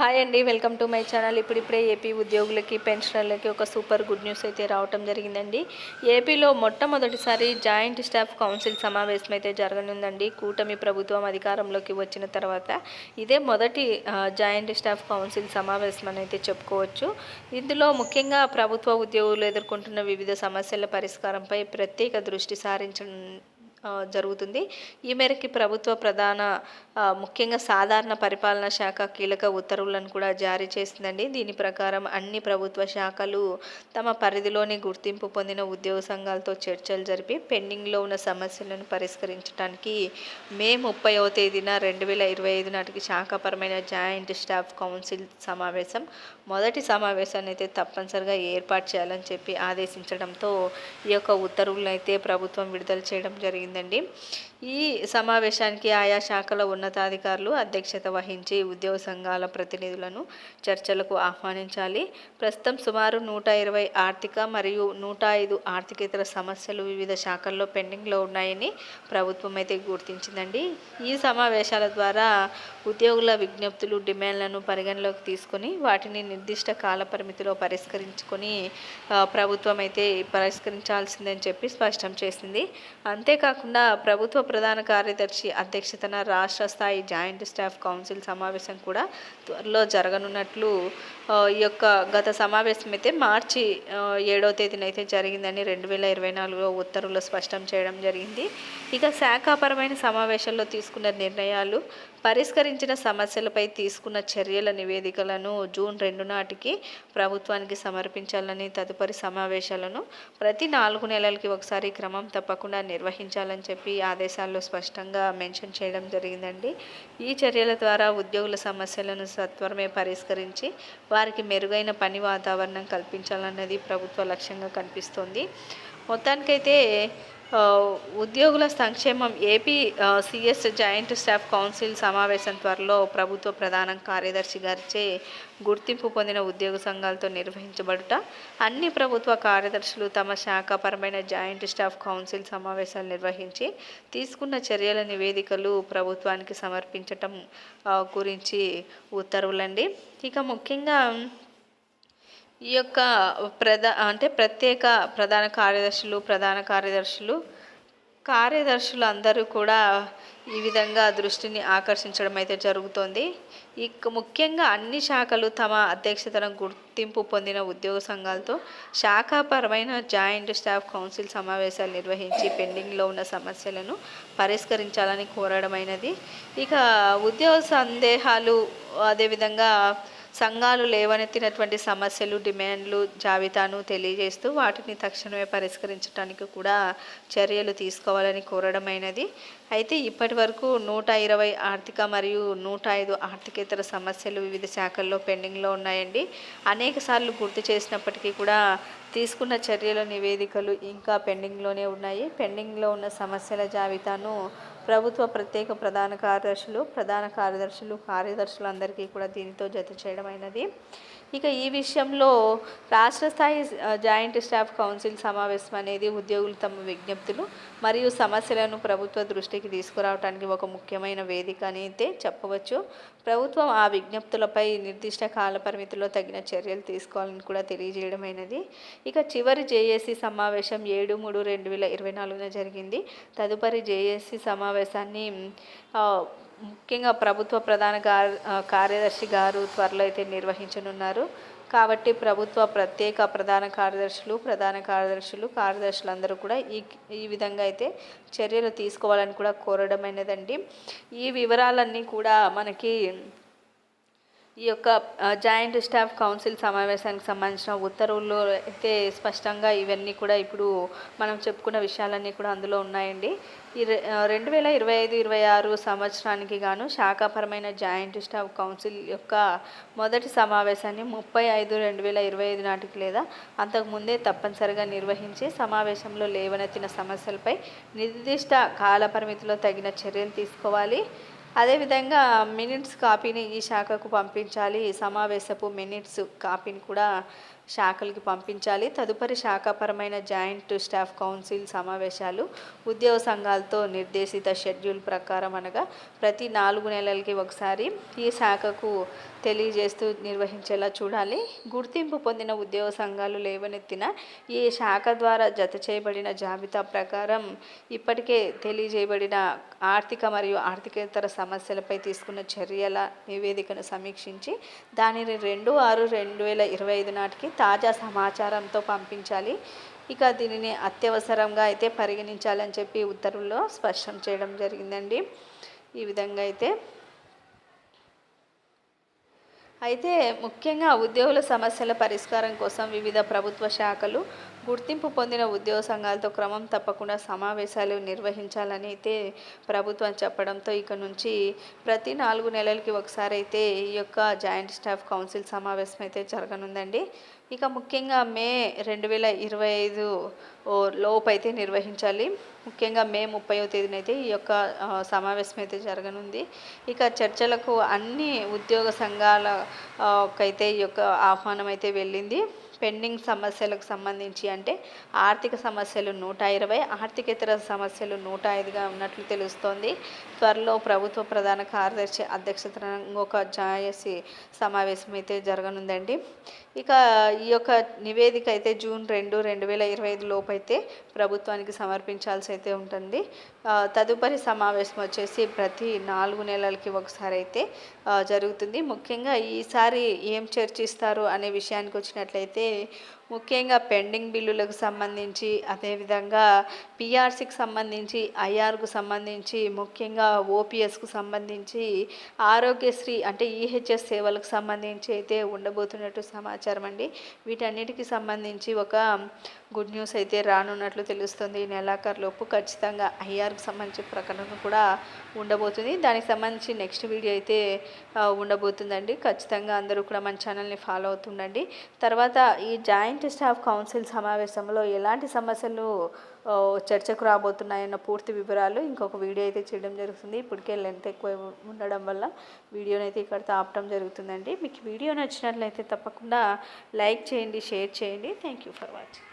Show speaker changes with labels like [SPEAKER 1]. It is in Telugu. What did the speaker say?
[SPEAKER 1] హాయ్ అండి వెల్కమ్ టు మై ఛానల్. ఇప్పుడిప్పుడే ఏపీ ఉద్యోగులకి పెన్షనర్లకి ఒక సూపర్ గుడ్ న్యూస్ అయితే రావటం జరిగిందండి. ఏపీలో మొట్టమొదటిసారి జాయింట్ స్టాఫ్ కౌన్సిల్ సమావేశం అయితే జరగనుందండి. కూటమి ప్రభుత్వం అధికారంలోకి వచ్చిన తర్వాత ఇదే మొదటి జాయింట్ స్టాఫ్ కౌన్సిల్ సమావేశం అని అయితే చెప్పుకోవచ్చు. ఇందులో ముఖ్యంగా ప్రభుత్వ ఉద్యోగులు ఎదుర్కొంటున్న వివిధ సమస్యల పరిష్కారంపై ప్రత్యేక దృష్టి సారించ జరుగుతుంది. ఈ మేరకి ప్రభుత్వ ప్రధాన ముఖ్యంగా సాధారణ పరిపాలన శాఖ కీలక ఉత్తర్వులను కూడా జారీ చేసిందండి. దీని ప్రకారం అన్ని ప్రభుత్వ శాఖలు తమ పరిధిలోని గుర్తింపు పొందిన ఉద్యోగ సంఘాలతో చర్చలు జరిపి పెండింగ్లో ఉన్న సమస్యలను పరిష్కరించడానికి మే ముప్పైవ తేదీన రెండు వేల ఇరవై ఐదు నాటికి శాఖపరమైన జాయింట్ స్టాఫ్ కౌన్సిల్ సమావేశం మొదటి సమావేశాన్ని అయితే తప్పనిసరిగా ఏర్పాటు చేయాలని చెప్పి ఆదేశించడంతో ఈ యొక్క ఉత్తర్వులను అయితే ప్రభుత్వం విడుదల చేయడం జరిగింది. జరిగిందండి. ఈ సమావేశానికి ఆయా శాఖల ఉన్నతాధికారులు అధ్యక్షత వహించి ఉద్యోగ సంఘాల ప్రతినిధులను చర్చలకు ఆహ్వానించాలి. ప్రస్తుతం సుమారు నూట ఇరవై ఆర్థిక మరియు నూట ఐదు ఆర్థికేతర సమస్యలు వివిధ శాఖల్లో పెండింగ్లో ఉన్నాయని ప్రభుత్వం అయితే గుర్తించిందండి. ఈ సమావేశాల ద్వారా ఉద్యోగుల విజ్ఞప్తులు డిమాండ్లను పరిగణలోకి తీసుకొని వాటిని నిర్దిష్ట కాల పరిమితిలో పరిష్కరించుకొని ప్రభుత్వం అయితే పరిష్కరించాల్సిందని చెప్పి స్పష్టం చేసింది. అంతేకాకుండా ప్రభుత్వ ప్రధాన కార్యదర్శి అధ్యక్షతన రాష్ట్ర స్థాయి జాయింట్ స్టాఫ్ కౌన్సిల్ సమావేశం కూడా త్వరలో జరగనున్నట్లు ఈ యొక్క గత సమావేశం అయితే మార్చి ఏడో తేదీన అయితే జరిగిందని రెండు వేల ఇరవై నాలుగులో ఉత్తర్వులు స్పష్టం చేయడం జరిగింది. ఇక శాఖాపరమైన సమావేశంలో తీసుకున్న నిర్ణయాలు పరిష్కరించిన సమస్యలపై తీసుకున్న చర్యల నివేదికలను జూన్ రెండు నాటికి ప్రభుత్వానికి సమర్పించాలని తదుపరి సమావేశాలను ప్రతి నాలుగు నెలలకి ఒకసారి క్రమం తప్పకుండా నిర్వహించాలని చెప్పి ఆదేశాల్లో స్పష్టంగా మెన్షన్ చేయడం జరిగిందండి. ఈ చర్యల ద్వారా ఉద్యోగుల సమస్యలను సత్వరమే పరిష్కరించి వారికి మెరుగైన పని వాతావరణం కల్పించాలన్నది ప్రభుత్వ లక్ష్యంగా కనిపిస్తోంది. మొత్తానికైతే ఉద్యోగుల సంక్షేమం AP CS joint staff council సమావేశం త్వరలో ప్రభుత్వ ప్రధాన కార్యదర్శి గారిచే గుర్తింపు పొందిన ఉద్యోగ సంఘాలతో నిర్వహించబడుట అన్ని ప్రభుత్వ కార్యదర్శులు తమ శాఖపరమైన జాయింట్ స్టాఫ్ కౌన్సిల్ సమావేశాలు నిర్వహించి తీసుకున్న చర్యల నివేదికలు ప్రభుత్వానికి సమర్పించటం గురించి ఉత్తర్వులండి. ఇక ముఖ్యంగా ఈ యొక్క ప్రధా అంటే ప్రత్యేక ప్రధాన కార్యదర్శులు ప్రధాన కార్యదర్శులు కార్యదర్శులు అందరూ కూడా ఈ విధంగా దృష్టిని ఆకర్షించడం అయితే జరుగుతోంది. ఇక ముఖ్యంగా అన్ని శాఖలు తమ అధ్యక్షతన గుర్తింపు పొందిన ఉద్యోగ సంఘాలతో శాఖాపరమైన జాయింట్ స్టాఫ్ కౌన్సిల్ సమావేశాలు నిర్వహించి పెండింగ్లో ఉన్న సమస్యలను పరిష్కరించాలని కోరడమైనది. ఇక ఉద్యోగ సందేహాలు అదేవిధంగా సంఘాలు లేవనెత్తినటువంటి సమస్యలు డిమాండ్లు జాబితాను తెలియజేస్తూ వాటిని తక్షణమే పరిష్కరించడానికి కూడా చర్యలు తీసుకోవాలని కోరడమైనది. అయితే ఇప్పటి వరకు నూట ఇరవై ఆర్థిక మరియు నూట ఐదు ఆర్థికేతర సమస్యలు వివిధ శాఖల్లో పెండింగ్లో ఉన్నాయండి. అనేక సార్లు గుర్తు చేసినప్పటికీ కూడా తీసుకున్న చర్యల నివేదికలు ఇంకా పెండింగ్లోనే ఉన్నాయి. పెండింగ్లో ఉన్న సమస్యల జాబితాను ప్రభుత్వ ప్రత్యేక ప్రధాన కార్యదర్శులు ప్రధాన కార్యదర్శులు కార్యదర్శులందరికీ కూడా దీనితో జత చేయడమైనది ఇక ఈ విషయంలో రాష్ట్ర స్థాయి జాయింట్ స్టాఫ్ కౌన్సిల్ సమావేశం అనేది ఉద్యోగులు తమ విజ్ఞప్తులు మరియు సమస్యలను ప్రభుత్వ దృష్టికి తీసుకురావడానికి ఒక ముఖ్యమైన వేదిక అని అయితే చెప్పవచ్చు. ప్రభుత్వం ఆ విజ్ఞప్తులపై నిర్దిష్ట కాల పరిమితిలో తగిన చర్యలు తీసుకోవాలని కూడా తెలియజేయడమైనది ఇక చివరి జేఏసీ సమావేశం ఏడు మూడు రెండు వేల ఇరవై నాలుగున జరిగింది. తదుపరి జేఏసీ సమావేశాన్ని ముఖ్యంగా ప్రభుత్వ ప్రధాన గారు కార్యదర్శి గారు త్వరలో అయితే నిర్వహించనున్నారు. కాబట్టి ప్రభుత్వ ప్రత్యేక ప్రధాన కార్యదర్శులు ప్రధాన కార్యదర్శులు కార్యదర్శులందరూ కూడా ఈ ఈ విధంగా అయితే చర్యలు తీసుకోవాలని కూడా కోరడమైనదండి. ఈ వివరాలన్నీ కూడా మనకి ఈ యొక్క జాయింట్ స్టాఫ్ కౌన్సిల్ సమావేశానికి సంబంధించిన ఉత్తర్వుల్లో అయితే స్పష్టంగా ఇవన్నీ కూడా ఇప్పుడు మనం చెప్పుకున్న విషయాలన్నీ కూడా అందులో ఉన్నాయండి. ఈ రె- రెండు వేల ఇరవై ఐదు ఇరవై ఆరు సంవత్సరానికి గాను శాఖాపరమైన జాయింట్ స్టాఫ్ కౌన్సిల్ యొక్క మొదటి సమావేశాన్ని ముప్పై ఐదు రెండు వేల ఇరవై ఐదు నాటికి లేదా అంతకుముందే తప్పనిసరిగా నిర్వహించి సమావేశంలో లేవనెత్తిన సమస్యలపై నిర్దిష్ట కాలపరిమితిలో తగిన చర్యలు తీసుకోవాలి. అదేవిధంగా మినిట్స్ కాపీని ఈ శాఖకు పంపించాలి. సమావేశపు మినిట్స్ కాపీని కూడా శాఖలకు పంపించాలి. తదుపరి శాఖాపరమైన జాయింట్ స్టాఫ్ కౌన్సిల్ సమావేశాలు ఉద్యోగ సంఘాలతో నిర్దేశిత షెడ్యూల్ ప్రకారం అనగా ప్రతి నాలుగు నెలలకి ఒకసారి ఈ శాఖకు తెలియజేస్తూ నిర్వహించేలా చూడాలి. గుర్తింపు పొందిన ఉద్యోగ సంఘాలు లేవనెత్తిన ఈ శాఖ ద్వారా జత చేయబడిన జాబితా ప్రకారం ఇప్పటికే తెలియజేయబడిన ఆర్థిక మరియు ఆర్థికేతర సమస్యలపై తీసుకున్న చర్యల నివేదికను సమీక్షించి దానిని రెండు ఆరు రెండు వేల ఇరవై ఐదు నాటికి తాజా సమాచారంతో పంపించాలి. ఇక దీనిని అత్యవసరంగా అయితే పరిగణించాలని చెప్పి ఉత్తర్వుల్లో స్పష్టం చేయడం జరిగిందండి. ఈ విధంగా అయితే అయితే ముఖ్యంగా ఉద్యోగుల సమస్యల పరిష్కారం కోసం వివిధ ప్రభుత్వ శాఖలు గుర్తింపు పొందిన ఉద్యోగ సంఘాలతో క్రమం తప్పకుండా సమావేశాలు నిర్వహించాలని అయితే ప్రభుత్వం చెప్పడంతో ఇక నుంచి ప్రతి నాలుగు నెలలకి ఒకసారి అయితే ఈ యొక్క జాయింట్ స్టాఫ్ కౌన్సిల్ సమావేశం అయితే జరగనుందండి. ఇక ముఖ్యంగా మే రెండు వేల ఇరవై ఐదు లోపు అయితే నిర్వహించాలి. ముఖ్యంగా మే ముప్పైవ తేదీన అయితే ఈ యొక్క సమావేశం అయితే జరగనుంది. ఇక చర్చలకు అన్ని ఉద్యోగ సంఘాలకైతే ఈ యొక్క ఆహ్వానం అయితే వెళ్ళింది. పెండింగ్ సమస్యలకు సంబంధించి అంటే ఆర్థిక సమస్యలు నూట ఇరవై ఆర్థికేతర సమస్యలు నూట ఐదుగా ఉన్నట్లు తెలుస్తోంది. త్వరలో ప్రభుత్వ ప్రధాన కార్యదర్శి అధ్యక్షతన ఒక జాయసి సమావేశం అయితే జరగనుందండి. ఇక ఈ యొక్క నివేదిక అయితే జూన్ రెండు రెండు వేల ఇరవై ఐదు లోపు అయితే ప్రభుత్వానికి సమర్పించాల్సి అయితే ఉంటుంది. తదుపరి సమావేశం వచ్చేసి ప్రతి నాలుగు నెలలకి ఒకసారి అయితే జరుగుతుంది. ముఖ్యంగా ఈసారి ఏం చర్చిస్తారు అనే విషయానికి వచ్చినట్లయితే て ముఖ్యంగా పెండింగ్ బిల్లులకు సంబంధించి అదేవిధంగా పిఆర్సీకి సంబంధించి ఐఆర్కు సంబంధించి ముఖ్యంగా ఓపీఎస్కు సంబంధించి ఆరోగ్యశ్రీ అంటే ఈహెచ్ఎస్ సేవలకు సంబంధించి అయితే ఉండబోతున్నట్టు సమాచారం అండి. వీటన్నిటికీ సంబంధించి ఒక గుడ్ న్యూస్ అయితే రానున్నట్లు తెలుస్తుంది. నెలాఖరులోపు ఖచ్చితంగా ఐఆర్కు సంబంధించిన ప్రకటన కూడా ఉండబోతుంది. దానికి సంబంధించి నెక్స్ట్ వీడియో అయితే ఉండబోతుందండి. ఖచ్చితంగా అందరూ కూడా మన ఛానల్ని ఫాలో అవుతుండండి. తర్వాత ఈ జాయింట్ స్టాఫ్ కౌన్సిల్ సమావేశంలో ఎలాంటి సమస్యలు చర్చకు రాబోతున్నాయన్న పూర్తి వివరాలు ఇంకొక వీడియో అయితే చేయడం జరుగుతుంది. ఇప్పటికే లెంత్ ఎక్కువ ఉండడం వల్ల వీడియోని అయితే ఇక్కడ ఆపడం జరుగుతుందండి. మీకు వీడియో నచ్చినట్లయితే తప్పకుండా లైక్ చేయండి షేర్ చేయండి. Thank you for watching.